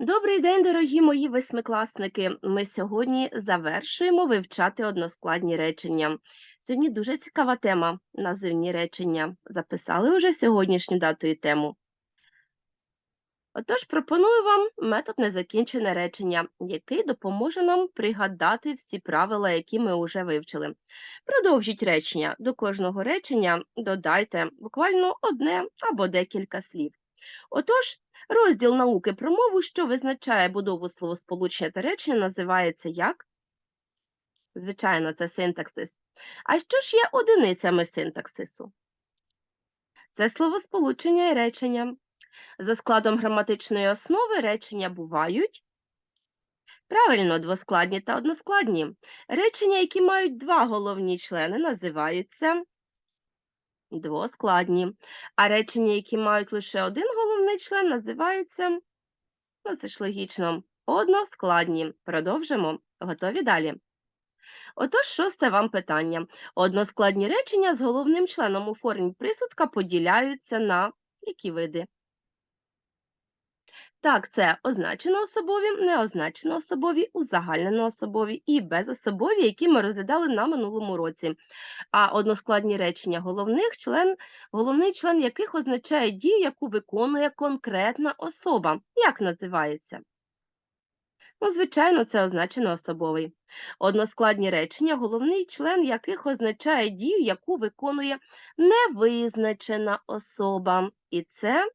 Добрий день, дорогі мої восьмикласники. Ми сьогодні завершуємо вивчати односкладні речення. Сьогодні дуже цікава тема називні речення. Записали вже сьогоднішню дату і тему. Отож, пропоную вам метод незакінчене речення, який допоможе нам пригадати всі правила, які ми вже вивчили. Продовжіть речення. До кожного речення додайте буквально одне або декілька слів. Отож, розділ науки про мову, що визначає будову словосполучення та речення, називається як? Звичайно, це синтаксис. А що ж є одиницями синтаксису? Це словосполучення і речення. За складом граматичної основи речення бувають правильно двоскладні та односкладні. Речення, які мають два головні члени, називаються двоскладні. А речення, які мають лише один головний член, називаються, ну це ж логічно, односкладні. Продовжимо. Готові далі. Отож, шосте вам питання. Односкладні речення з головним членом у формі присудка поділяються на які види? Так, це означено-особові, неозначено-особові, узагальнено-особові і безособові, які ми розглядали на минулому році. А односкладні речення головних член, головний член яких означає дію, яку виконує конкретна особа. Як називається? Ну, звичайно, це означено особовий. Односкладні речення, головний член яких означає дію, яку виконує невизначена особа. І це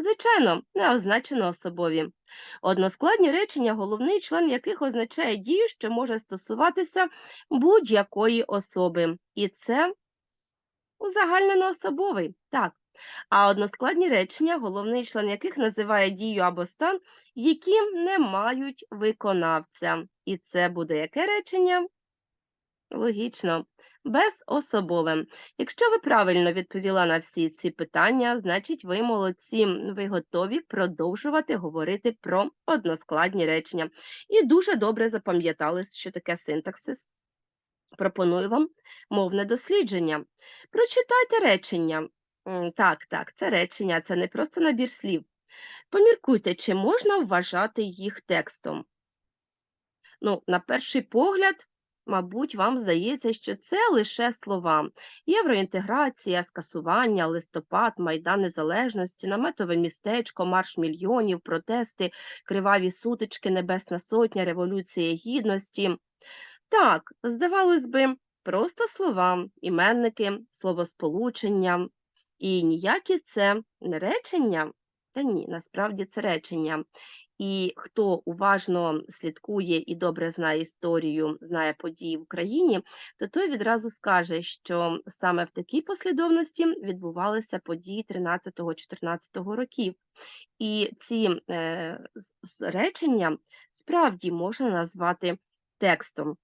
Звичайно, не означено особові. Односкладні речення, головний член яких означає дію, що може стосуватися будь-якої особи. І це узагальнено особовий. Так. А односкладні речення, головний член яких називає дію або стан, які не мають виконавця. І це буде яке речення? Логічно, безособове. Якщо ви правильно відповіла на всі ці питання, значить ви молодці, ви готові продовжувати говорити про односкладні речення. І дуже добре запам'ятали, що таке синтаксис. Пропоную вам мовне дослідження. Прочитайте речення. Так, так, це речення, це не просто набір слів. Поміркуйте, чи можна вважати їх текстом. Ну, на перший погляд, Мабуть, вам здається, що це лише слова. Євроінтеграція, скасування, листопад, Майдан Незалежності, наметове містечко, марш мільйонів, протести, криваві сутички, Небесна Сотня, Революція Гідності. Так, здавалось би, просто слова, іменники, словосполучення. І ніякі це не речення, та ні, насправді це речення. І хто уважно слідкує і добре знає історію, знає події в Україні, то той відразу скаже, що саме в такій послідовності відбувалися події 13-14 років. І ці е, речення справді можна назвати текстом.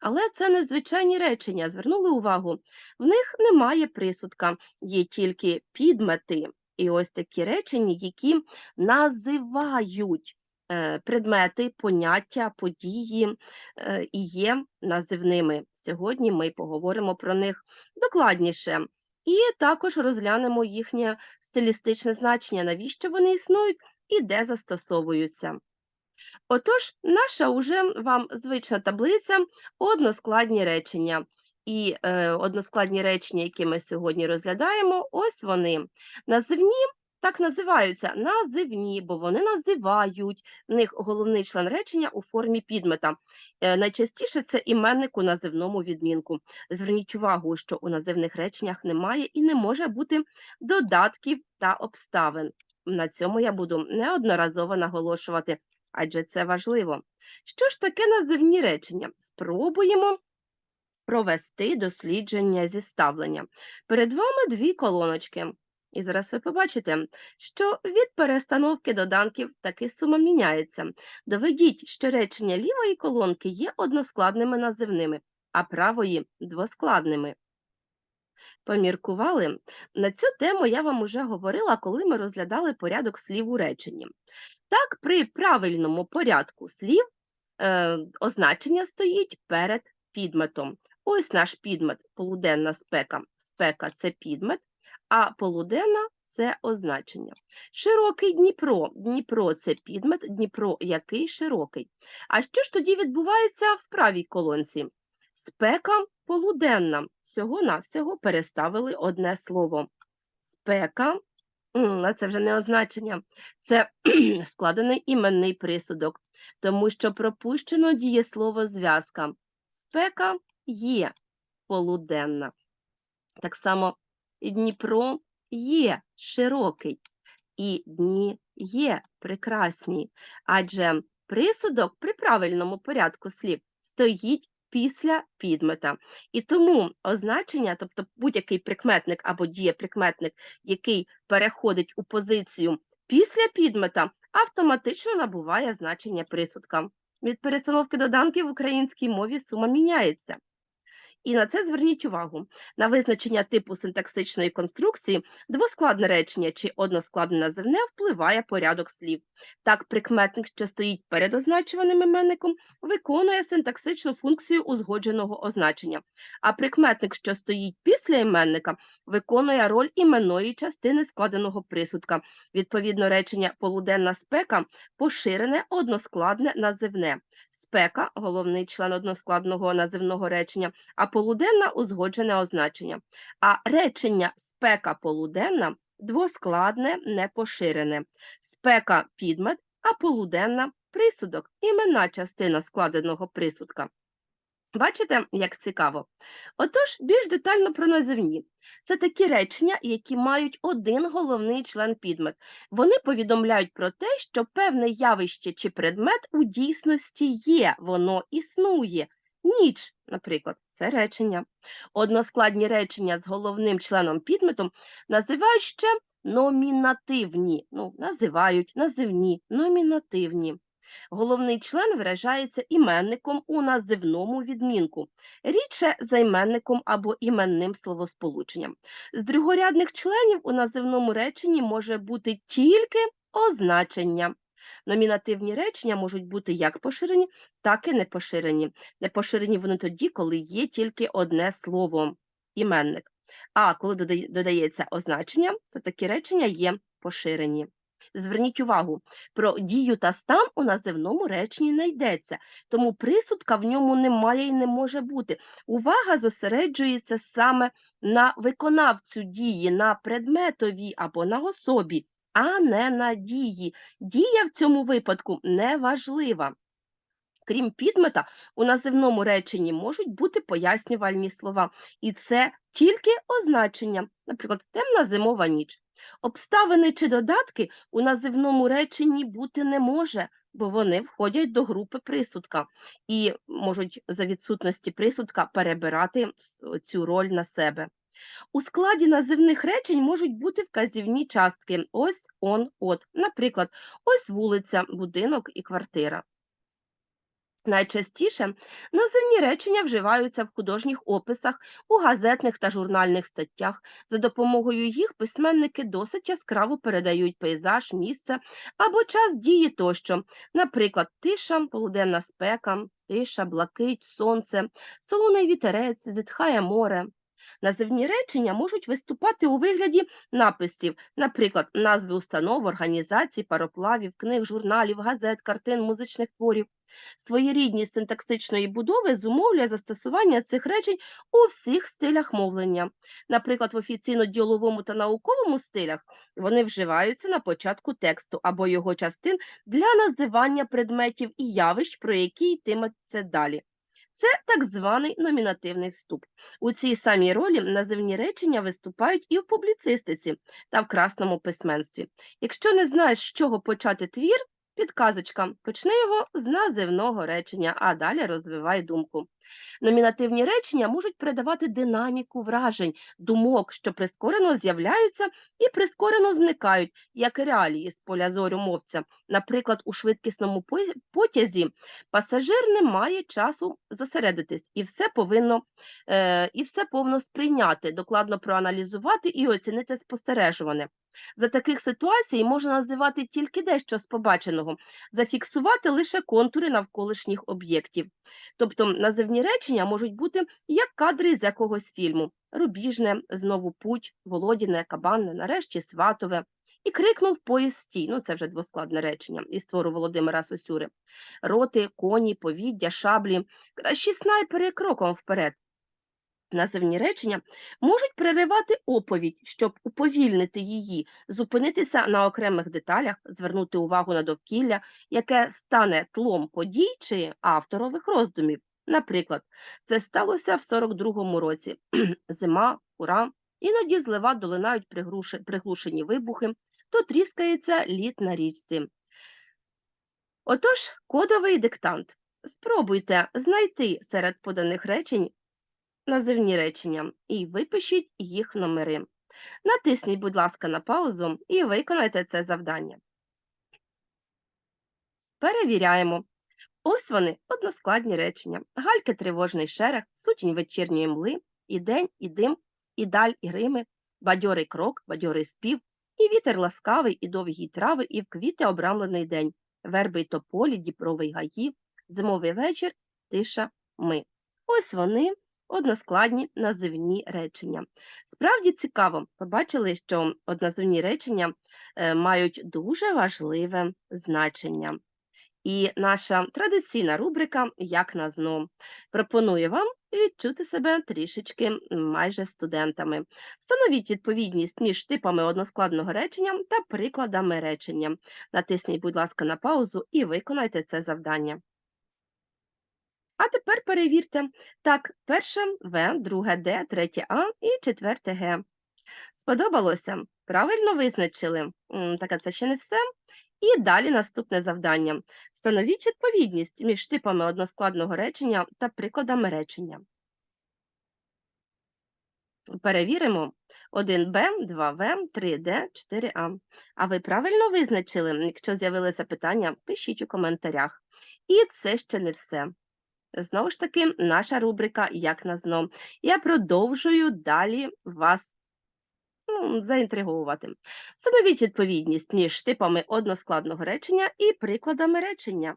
Але це незвичайні речення. Звернули увагу, в них немає присудка, є тільки підмети. І ось такі речення, які називають е, предмети, поняття, події е, і є називними. Сьогодні ми поговоримо про них докладніше. І також розглянемо їхнє стилістичне значення, навіщо вони існують і де застосовуються. Отож, наша уже вам звична таблиця односкладні речення. І е, односкладні речення, які ми сьогодні розглядаємо, ось вони. Називні так називаються називні, бо вони називають в них головний член речення у формі підмета. Е, найчастіше це іменник у називному відмінку. Зверніть увагу, що у називних реченнях немає і не може бути додатків та обставин. На цьому я буду неодноразово наголошувати, адже це важливо. Що ж таке називні речення? Спробуємо провести дослідження зіставлення. Перед вами дві колоночки. І зараз ви побачите, що від перестановки доданків таки сума міняється. Доведіть, що речення лівої колонки є односкладними називними, а правої двоскладними. Поміркували? На цю тему я вам уже говорила, коли ми розглядали порядок слів у реченні. Так, при правильному порядку слів е, означення стоїть перед підметом. Ось наш підмет полуденна спека. Спека це підмет, а полуденна це означення. Широкий Дніпро. Дніпро це підмет, Дніпро який широкий. А що ж тоді відбувається в правій колонці? Спека полуденна. Всього-навсього переставили одне слово. Спека, це вже не означення, це складений іменний присудок, тому що пропущено дієслово зв'язка. Спека є полуденна. Так само Дніпро є широкий, і дні є прекрасні, адже присудок при правильному порядку слів стоїть після підмета. І тому означення, тобто будь-який прикметник або дієприкметник, який переходить у позицію після підмета, автоматично набуває значення присудка. Від перестановки доданків в українській мові сума міняється. І на це зверніть увагу. На визначення типу синтаксичної конструкції двоскладне речення чи односкладне називне впливає порядок слів. Так, прикметник, що стоїть перед означуваним іменником, виконує синтаксичну функцію узгодженого означення, а прикметник, що стоїть після іменника, виконує роль іменної частини складеного присудка. Відповідно, речення полуденна спека поширене односкладне називне. Спека головний член односкладного називного речення, а полуденна узгоджене означення. А речення спека полуденна двоскладне непоширене. Спека підмет, а полуденна присудок, іменна частина складеного присудка. Бачите, як цікаво? Отож, більш детально про називні. Це такі речення, які мають один головний член підмет. Вони повідомляють про те, що певне явище чи предмет у дійсності є, воно існує. Ніч, наприклад, це речення. Односкладні речення з головним членом підметом називають ще номінативні. Ну, називають називні, номінативні. Головний член виражається іменником у називному відмінку, рідше займенником або іменним словосполученням. З другорядних членів у називному реченні може бути тільки означення. Номінативні речення можуть бути як поширені, так і непоширені. Непоширені вони тоді, коли є тільки одне слово іменник. А коли додається означення, то такі речення є поширені. Зверніть увагу, про дію та стан у називному реченні не йдеться, тому присудка в ньому немає і не може бути. Увага зосереджується саме на виконавцю дії, на предметові або на особі, а не на дії. Дія в цьому випадку неважлива. Крім підмета, у називному реченні можуть бути пояснювальні слова, і це тільки означення, наприклад, темна зимова ніч. Обставини чи додатки у називному реченні бути не може, бо вони входять до групи присудка і можуть за відсутності присудка перебирати цю роль на себе. У складі називних речень можуть бути вказівні частки ось, он, от. Наприклад, ось вулиця, будинок і квартира. Найчастіше називні речення вживаються в художніх описах, у газетних та журнальних статтях. За допомогою їх письменники досить яскраво передають пейзаж, місце або час дії тощо. Наприклад, тиша, полуденна спека, тиша, блакить, сонце, солоний вітерець, зітхає море. Називні речення можуть виступати у вигляді написів, наприклад, назви установ, організацій, пароплавів, книг, журналів, газет, картин, музичних творів. Своєрідність синтаксичної будови зумовлює застосування цих речень у всіх стилях мовлення. Наприклад, в офіційно-діловому та науковому стилях вони вживаються на початку тексту або його частин для називання предметів і явищ, про які йтиметься далі. Це так званий номінативний вступ. У цій самій ролі називні речення виступають і в публіцистиці та в красному письменстві. Якщо не знаєш, з чого почати твір, підказочка, почни його з називного речення, а далі розвивай думку. Номінативні речення можуть передавати динаміку вражень, думок, що прискорено з'являються і прискорено зникають, як реалії з поля зору мовця. Наприклад, у швидкісному потязі пасажир не має часу зосередитись і все повинно е, і все повно сприйняти, докладно проаналізувати і оцінити спостережуване. За таких ситуацій можна називати тільки дещо з побаченого, зафіксувати лише контури навколишніх об'єктів. Тобто називні речення можуть бути як кадри з якогось фільму. Рубіжне, знову путь, Володіне, Кабанне, нарешті Сватове. І крикнув поїзд стій. Ну, це вже двоскладне речення із твору Володимира Сосюри. Роти, коні, повіддя, шаблі, кращі снайпери кроком вперед. Називні речення можуть переривати оповідь, щоб уповільнити її, зупинитися на окремих деталях, звернути увагу на довкілля, яке стане тлом подій чи авторових роздумів. Наприклад, це сталося в 42-му році. Зима, ура, іноді з лева долинають приглушені вибухи, то тріскається лід на річці. Отож, кодовий диктант. Спробуйте знайти серед поданих речень називні речення і випишіть їх номери. Натисніть, будь ласка, на паузу і виконайте це завдання. Перевіряємо. Ось вони, односкладні речення. Гальки тривожний шерех, сутінь вечірньої мли, і день, і дим, і даль, і рими, бадьорий крок, бадьорий спів, і вітер ласкавий, і довгі трави, і в квіти обрамлений день, верби й тополі, діпровий гаї, зимовий вечір, тиша, ми. Ось вони, односкладні називні речення. Справді цікаво, побачили, що однозивні речення е, мають дуже важливе значення. І наша традиційна рубрика Як на зно пропонує вам відчути себе трішечки майже студентами. Встановіть відповідність між типами односкладного речення та прикладами речення. Натисніть, будь ласка, на паузу і виконайте це завдання. А тепер перевірте. Так, перше В, друге Д, третє А і четверте Г. Сподобалося? Правильно визначили? Так, це ще не все. І далі наступне завдання. Встановіть відповідність між типами односкладного речення та прикладами речення. Перевіримо 1Б, 2В, 3Д, 4А. А ви правильно визначили? Якщо з'явилися питання, пишіть у коментарях. І це ще не все. Знову ж таки, наша рубрика Як на зно. Я продовжую далі вас ну, заінтриговувати. Встановіть відповідність між типами односкладного речення і прикладами речення.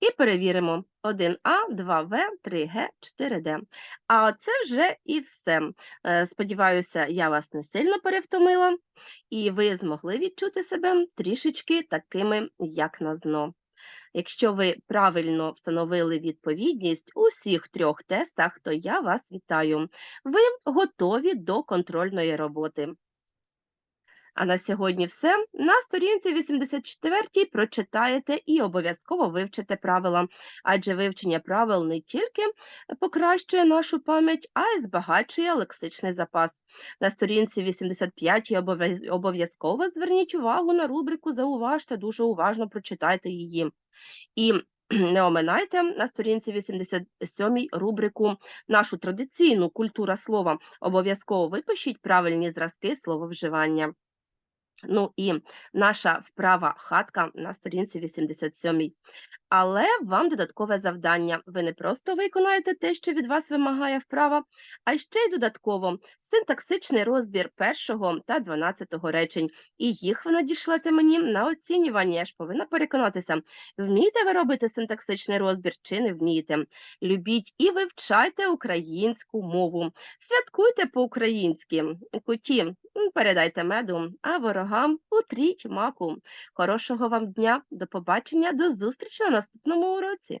І перевіримо 1А, 2В, 3Г, 4Д. А це вже і все. Е, Сподіваюся, я вас не сильно перевтомила, і ви змогли відчути себе трішечки такими, як на зно. Якщо ви правильно встановили відповідність у всіх трьох тестах, то я вас вітаю. Ви готові до контрольної роботи. А на сьогодні все. На сторінці 84 прочитаєте і обов'язково вивчите правила, адже вивчення правил не тільки покращує нашу пам'ять, а й збагачує лексичний запас. На сторінці 85 обов'яз- обов'язково зверніть увагу на рубрику Зауважте, дуже уважно прочитайте її. І не оминайте на сторінці 87 рубрику нашу традиційну культура слова. Обов'язково випишіть правильні зразки слововживання. Ну і наша вправа хатка на сторінці 87. Але вам додаткове завдання. Ви не просто виконаєте те, що від вас вимагає вправа, а ще й додатково синтаксичний розбір першого та дванадцятого речень. І їх ви надішлете мені на оцінювання. Я ж повинна переконатися, вмієте ви робити синтаксичний розбір чи не вмієте. Любіть і вивчайте українську мову. Святкуйте по-українськи. Куті, передайте меду, а ворогам утріть маку. Хорошого вам дня, до побачення, до зустрічі на наступному уроці.